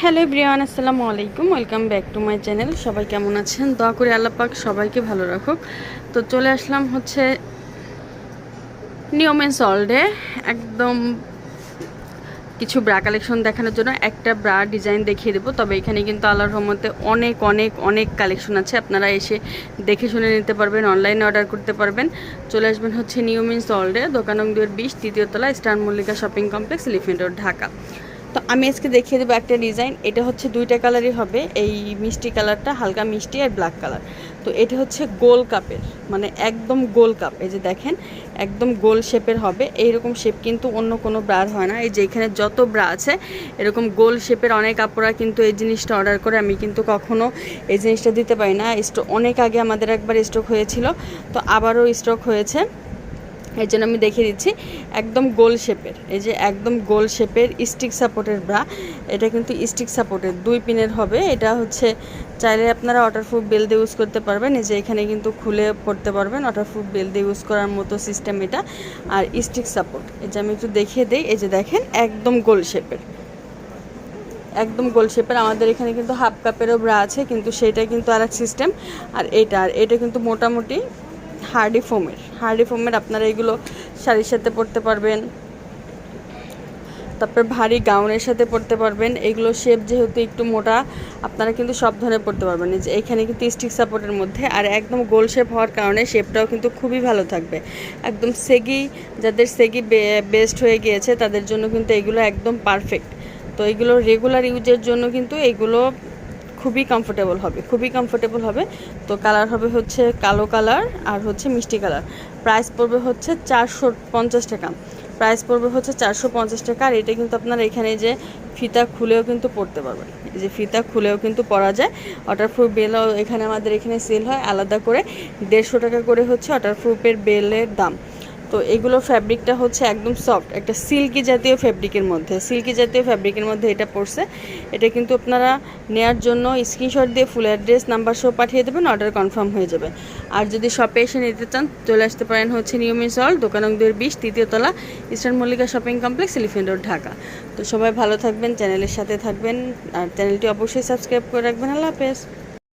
Hello Brian আসসালামু আলাইকুম। Welcome back to my channel. সবাই কেমন আছেন? দোয়া করে আল্লাহ পাক সবাইকে ভালো রাখুক। তো চলে আসলাম হচ্ছে নিয়মেন সল্ডে একদম কিছু ব্রা কালেকশন দেখানোর জন্য একটা ব্রা ডিজাইন দেখিয়ে দেবো। তবে এখানে কিন্তু আল্লাহর রহমতে অনেক অনেক অনেক কালেকশন আছে। আপনারা এসে দেখে শুনে নিতে পারবেন অনলাইনে অর্ডার করতে পারবেন। চলে আসবেন হচ্ছে নিয়মিন সল্ডে দোকান দুয়ের বিশ, তৃতীয় তলা star Mallika shopping complex elephant road Dhaka. তো আমি আজকে দেখিয়ে দেবো একটা ডিজাইন। এটা হচ্ছে দুইটা কালারই হবে। এই মিষ্টি কালারটা হালকা মিষ্টি আর ব্ল্যাক কালার। তো এটা হচ্ছে গোল কাপের মানে একদম গোল কাপ। এই যে দেখেন, একদম গোল শেপের হবে। এইরকম শেপ কিন্তু অন্য কোনো ব্রার হয় না। এই যে এখানে যত ব্রা আছে, এরকম গোল শেপের অনেক আপুরা কিন্তু এই জিনিসটা অর্ডার করে। আমি কিন্তু কখনো এই জিনিসটা দিতে পারি না। স্টক অনেক আগে আমাদের একবার স্টক হয়েছিল। তো আবারও স্টক হয়েছে। এর জন্য আমি দেখিয়ে দিচ্ছি, একদম গোল শেপের, এই যে একদম গোল শেপের স্টিক সাপোর্টের ব্রা এটা কিন্তু স্টিক সাপোর্টের দুই পিনের হবে, এটা হচ্ছে চাইলে আপনারা ওয়াটারপ্রুফ বেল দিয়ে ইউজ করতে পারবেন, এই যে এখানে কিন্তু খুলে পড়তে পারবেন ওয়াটারপ্রুফ বেল দিয়ে ইউজ করার মতো সিস্টেম এটা, আর স্টিক সাপোর্ট এই যে আমি একটু দেখিয়ে দিই, এই যে দেখেন একদম গোল শেপের, একদম গোল শেপের, আমাদের এখানে কিন্তু হাফ কাপেরও ব্রা আছে, কিন্তু সেটা কিন্তু আর এক সিস্টেম আর এটা আর এটা কিন্তু মোটামুটি হার্ডি ফোমের হার্ডি ফোমের আপনারা এগুলো শাড়ির সাথে পরতে পারবেন। তারপর ভারী গাউনের সাথে পরতে পারবেন। এগুলো শেপ যেহেতু একটু মোটা, আপনারা কিন্তু সব ধরনের পরতে পারবেন। যে এখানে কিন্তু স্টিক সাপোর্টের মধ্যে, আর একদম গোল শেপ হওয়ার কারণে শেপটাও কিন্তু খুবই ভালো থাকবে। একদম সেগি, যাদের সেগি বেস্ট হয়ে গিয়েছে, তাদের জন্য কিন্তু এগুলো একদম পারফেক্ট তো এগুলো রেগুলার ইউজের জন্য কিন্তু এগুলো খুবই কমফোর্টেবল হবে, খুবই কমফোর্টেবল হবে। তো কালার হবে হচ্ছে কালো কালার আর হচ্ছে মিষ্টি কালার প্রাইস পড়বে হচ্ছে চারশো পঞ্চাশ টাকা। প্রাইস পড়বে হচ্ছে চারশো পঞ্চাশ টাকা আর এটা কিন্তু আপনারা এখানে যে ফিতা খুলেও কিন্তু পড়তে পারবেন। এই যে ফিতা খুলেও কিন্তু পরা যায়। ওয়াটারপ্রুফ বেলও এখানে আমাদের এখানে সেল হয়। আলাদা করে দেড়শো টাকা করে হচ্ছে ওয়াটারপ্রুফের বেলের দাম। তো এগুলো ফ্যাব্রিকটা হচ্ছে একদম সফট একটা সিল্কি জাতীয় ফ্যাব্রিকের মধ্যে। সিল্কি জাতীয় ফ্যাব্রিকের মধ্যে এটা পড়ছে এটা কিন্তু আপনারা নেয়ার জন্য স্ক্রিনশট দিয়ে ফুল অ্যাড্রেস নাম্বার সহ পাঠিয়ে দেবেন অর্ডার কনফার্ম হয়ে যাবে। আর যদি শপে এসে নিতে চান, চলে আসতে পারেন হচ্ছে নিয়মিত সল দোকান দুই বিশ, তৃতীয় তলা, eastern Mallika shopping complex elephant road Dhaka. তো সবাই ভালো থাকবেন চ্যানেলের সাথে থাকবেন, আর চ্যানেলটি অবশ্যই সাবস্ক্রাইব করে রাখবেন। আল্লাহ হাফেজ।